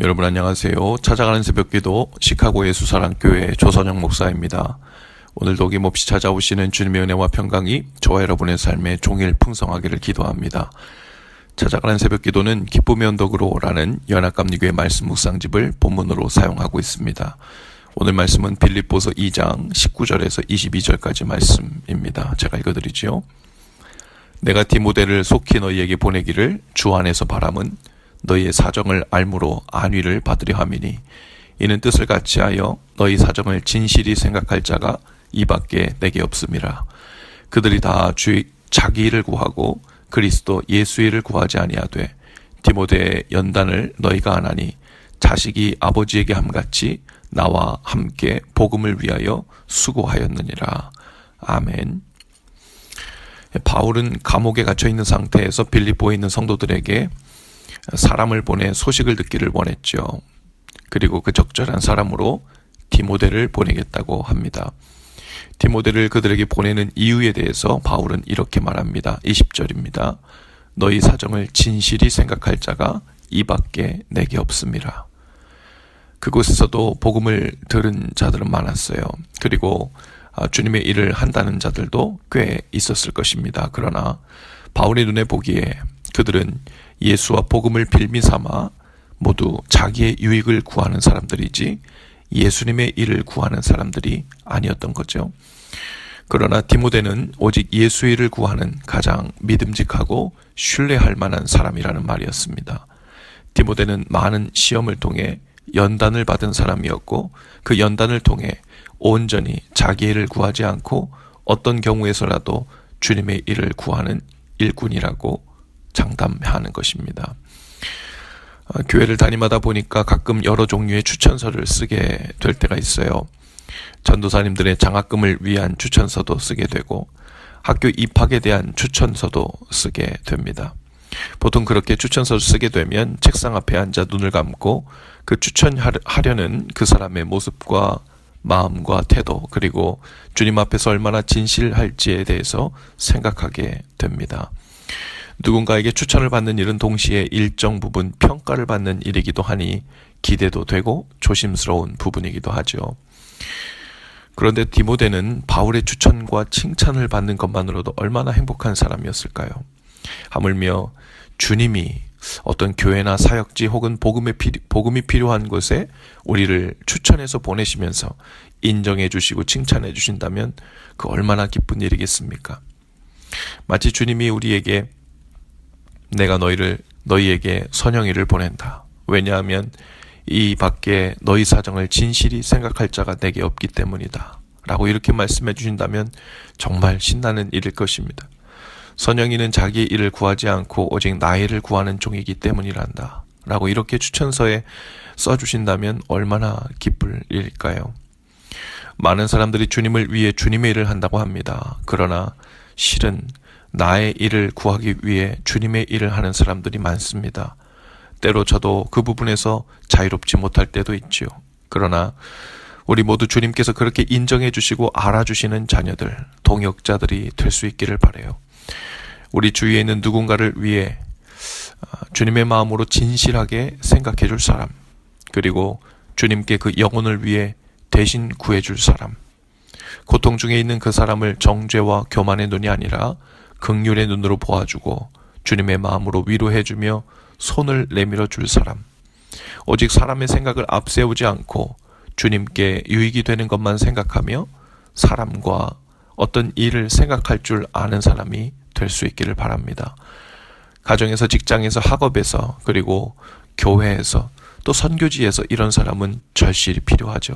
여러분 안녕하세요. 찾아가는 새벽기도 시카고의 수사랑교회 조선영 목사입니다. 오늘도 어김없이 찾아오시는 주님의 은혜와 평강이 저와 여러분의 삶에 종일 풍성하기를 기도합니다. 찾아가는 새벽기도는 기쁨의 언덕으로라는 연합감리교회 말씀 묵상집을 본문으로 사용하고 있습니다. 오늘 말씀은 빌립보서 2장 19절에서 22절까지 말씀입니다. 제가 읽어드리지요. 내가 디모데를 속히 너희에게 보내기를 주 안에서 바람은 너희의 사정을 알므로 안위를 받으려 함이니 이는 뜻을 같이 하여 너희 사정을 진실히 생각할 자가 이밖에 내게 없음이라 그들이 다 주 자기 일을 구하고 그리스도 예수 일을 구하지 아니하되 디모데의 연단을 너희가 안 하니 자식이 아버지에게 함같이 나와 함께 복음을 위하여 수고하였느니라 아멘. 바울은 감옥에 갇혀 있는 상태에서 빌립보에 있는 성도들에게 사람을 보내 소식을 듣기를 원했죠. 그리고 그 적절한 사람으로 디모데를 보내겠다고 합니다. 디모데를 그들에게 보내는 이유에 대해서 바울은 이렇게 말합니다. 20절입니다. 너희 사정을 진실히 생각할 자가 이밖에 내게 없습니다. 그곳에서도 복음을 들은 자들은 많았어요. 그리고 아, 주님의 일을 한다는 자들도 꽤 있었을 것입니다. 그러나 바울의 눈에 보기에 그들은 예수와 복음을 빌미 삼아 모두 자기의 유익을 구하는 사람들이지 예수님의 일을 구하는 사람들이 아니었던 거죠. 그러나 디모데는 오직 예수 일을 구하는 가장 믿음직하고 신뢰할 만한 사람이라는 말이었습니다. 디모데는 많은 시험을 통해 연단을 받은 사람이었고 그 연단을 통해 온전히 자기 일을 구하지 않고 어떤 경우에서라도 주님의 일을 구하는 일꾼이라고 장담하는 것입니다. 어, 교회를 다니마다 보니까 가끔 여러 종류의 추천서를 쓰게 될 때가 있어요. 전도사님들의 장학금을 위한 추천서도 쓰게 되고 학교 입학에 대한 추천서도 쓰게 됩니다. 보통 그렇게 추천서를 쓰게 되면 책상 앞에 앉아 눈을 감고 그 추천하려는 그 사람의 모습과 마음과 태도 그리고 주님 앞에서 얼마나 진실할지에 대해서 생각하게 됩니다. 누군가에게 추천을 받는 일은 동시에 일정 부분 평가를 받는 일이기도 하니 기대도 되고 조심스러운 부분이기도 하죠. 그런데 디모데는 바울의 추천과 칭찬을 받는 것만으로도 얼마나 행복한 사람이었을까요? 하물며 주님이 어떤 교회나 사역지 혹은 복음의 필요, 복음이 필요한 곳에 우리를 추천해서 보내시면서 인정해 주시고 칭찬해 주신다면 그 얼마나 기쁜 일이겠습니까? 마치 주님이 우리에게 내가 너희를 너희에게 선영이를 보낸다. 왜냐하면 이 밖에 너희 사정을 진실히 생각할 자가 내게 없기 때문이다. 라고 이렇게 말씀해 주신다면 정말 신나는 일일 것입니다. 선영이는 자기 일을 구하지 않고 오직 일을 구하는 종이기 때문이란다. 라고 이렇게 추천서에 써주신다면 얼마나 기쁠 일일까요? 많은 사람들이 주님을 위해 주님의 일을 한다고 합니다. 그러나 실은 나의 일을 구하기 위해 주님의 일을 하는 사람들이 많습니다. 때로 저도 그 부분에서 자유롭지 못할 때도 있지요. 그러나 우리 모두 주님께서 그렇게 인정해 주시고 알아주시는 자녀들, 동역자들이 될 수 있기를 바래요. 우리 주위에 있는 누군가를 위해 아, 주님의 마음으로 진실하게 생각해 줄 사람, 그리고 주님께 그 영혼을 위해 대신 구해 줄 사람, 고통 중에 있는 그 사람을 정죄와 교만의 눈이 아니라 극률의 눈으로 보아주고 주님의 마음으로 위로해주며 손을 내밀어 줄 사람. 오직 사람의 생각을 앞세우지 않고 주님께 유익이 되는 것만 생각하며 사람과 어떤 일을 생각할 줄 아는 사람이 될 수 있기를 바랍니다. 가정에서, 직장에서, 학업에서, 그리고 교회에서, 또 선교지에서 이런 사람은 절실히 필요하죠.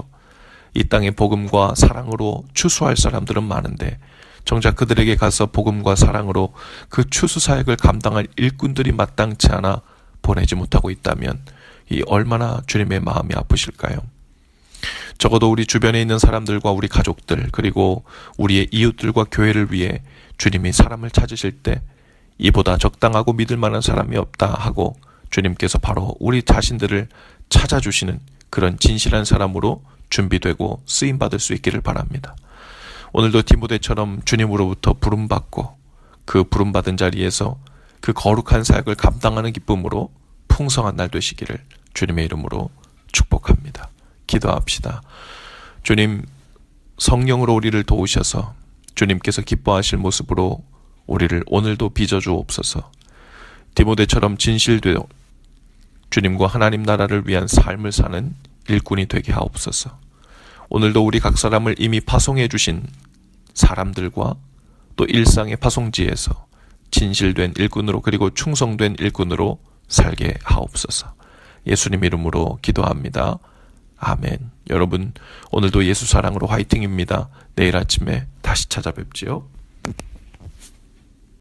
이 땅의 복음과 사랑으로 추수할 사람들은 많은데 정작 그들에게 가서 복음과 사랑으로 그 추수 사역을 감당할 일꾼들이 마땅치 않아 보내지 못하고 있다면 이 얼마나 주님의 마음이 아프실까요? 적어도 우리 주변에 있는 사람들과 우리 가족들 그리고 우리의 이웃들과 교회를 위해 주님이 사람을 찾으실 때 이보다 적당하고 믿을 만한 사람이 없다 하고 주님께서 바로 우리 자신들을 찾아주시는 그런 진실한 사람으로 준비되고 쓰임 받을 수 있기를 바랍니다. 오늘도 디모데처럼 주님으로부터 부름받고 그 부름받은 자리에서 그 거룩한 사역을 감당하는 기쁨으로 풍성한 날 되시기를 주님의 이름으로 축복합니다. 기도합시다. 주님, 성령으로 우리를 도우셔서 주님께서 기뻐하실 모습으로 우리를 오늘도 빚어주옵소서. 디모데처럼 진실되어 주님과 하나님 나라를 위한 삶을 사는 일꾼이 되게 하옵소서. 오늘도 우리 각 사람을 이미 파송해 주신 사람들과 또 일상의 파송지에서 진실된 일꾼으로 그리고 충성된 일꾼으로 살게 하옵소서. 예수님 이름으로 기도합니다. 아멘. 여러분, 오늘도 예수 사랑으로 화이팅입니다. 내일 아침에 다시 찾아뵙지요.